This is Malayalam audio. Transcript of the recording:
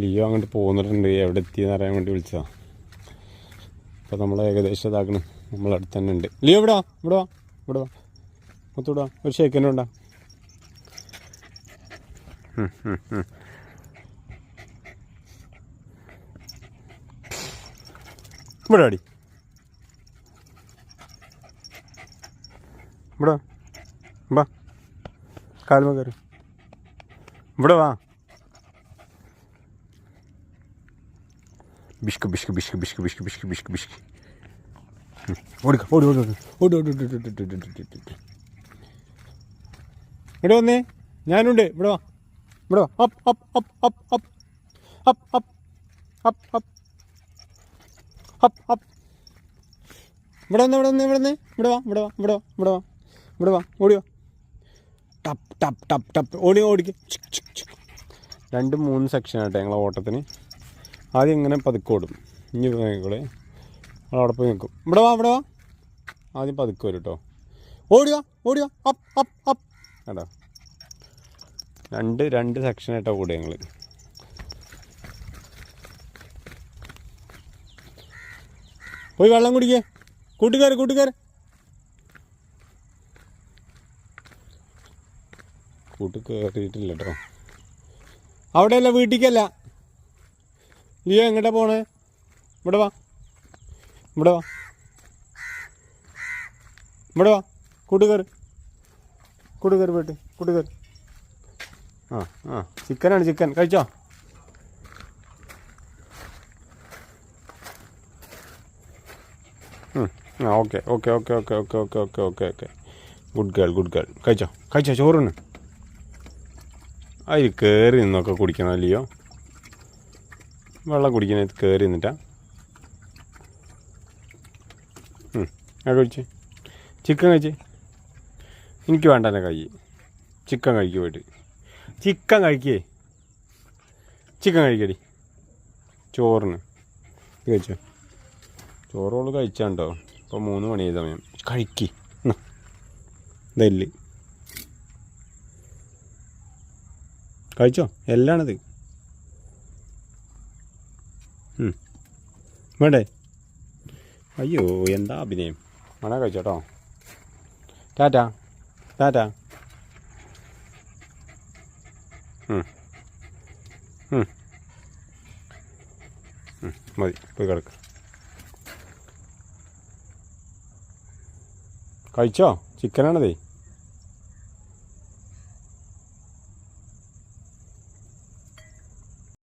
ലിയോ അങ്ങോട്ട് പോകുന്നിട്ടുണ്ട്. എവിടെ എത്തിയെന്ന് അറിയാൻ വേണ്ടി വിളിച്ചതാ. അപ്പോൾ നമ്മൾ ഏകദേശം ഇതാക്കണം. നമ്മളടുത്ത് തന്നെ ഉണ്ട്. ലിയോ ഇവിടെ ഇവിടെ ഇവിടെ വാ. മൊത്തം ഒരു ഷേക്കന്റെ ഉണ്ടാ. ഇവിടെ അടി ഇവിടെ. വാ. കാൽമ കയറി. ഇവിടെ വാ. ബിഷ്ക് ബിഷ്ക് ബിഷ്ക് ബിഷ്ക് ബിഷ്ക് ബിഷ്ക് ബിഷ്ക് ബിഷ്ക് ഓടി ഓടി ഓടി ഓടി ഓടി ഇവിടെ വന്നേ ഞാനുണ്ട് ഇവിടെ വാ ഇവിടെ വാ up up up up up up up up up up up ഇവിടെ വന്ന് ഇവിടെ വന്ന് ഇവിടെ വന്ന് ഇവിടെ വാ ഇവിടെ വാ ഇവിടെ വാ ഇവിടെ വാ ഇവിടെ വാ ഓടി വാ ടപ്പ് ടപ്പ് ടപ്പ് ഓടി ഓടിക്ക് രണ്ട് മൂന്ന് സെക്ഷനാണ് കേട്ടോ ഞങ്ങളെ ഓട്ടത്തിന് ആദ്യം ഇങ്ങനെ പതുക്കെ ഓടും. ഇനി നോക്കിക്കോളെ അവിടെ പോയി നിൽക്കും ഇവിടെ വാ ഇവിടെ വാ. ആദ്യം പതുക്കെ വരും കേട്ടോ ഓടുക ഓടുക. Up up up. കേട്ടോ രണ്ട് രണ്ട് സെക്ഷനായിട്ടാണ് ഓടുക ഞങ്ങൾ പോയി വെള്ളം കുടിക്കേ. കൂട്ടുകാർ കൂട്ടുകാർ കൂട്ട് കയറിയിട്ടില്ല കേട്ടോ അവിടെയല്ല വീട്ടിലേക്കല്ല ലിയോ എങ്ങോട്ടാ പോണേ? ഇവിടെ വാ. ഇവിടെ വാ. ഇവിടെ വാ. കൂട്ടുകാർ കൂട്ടുകാർ പോയിട്ട്. കൂട്ടുകാർ ആ ആ. ചിക്കനാണ് ചിക്കൻ. കഴിച്ചോ. ആ okay okay okay okay okay okay okay okay okay. Good girl good girl. കഴിച്ചോ? കഴിച്ചോ? ചോറിന് അതിൽ കയറി നിന്നൊക്കെ കുടിക്കണം അല്ലയോ വെള്ളം കുടിക്കുന്നത് കയറി നിന്നിട്ടാ. കഴിച്ച് ചിക്കൻ കഴിച്ച്. എനിക്ക് വേണ്ട എന്റെ കൈ. ചിക്കൻ കഴിക്കുക പോയിട്ട്. ചിക്കൻ കഴിക്കേ. ചിക്കൻ കഴിക്കടി. ചോറിന്. കഴിച്ചോ? ചോറോൾ കഴിച്ചാണ്ടോ? ഇപ്പോൾ മൂന്ന് മണി സമയം. കഴിക്ക്. നെല്ല് കഴിച്ചോ? എല്ലാണിത്. വേണ്ടേ? അയ്യോ എന്താ അഭിനയം? മണ കഴിച്ചോട്ടോ ടാറ്റാ ടാറ്റാ. മതി പോയി കിടക്ക. കഴിച്ചോ? ചിക്കനാണതേ.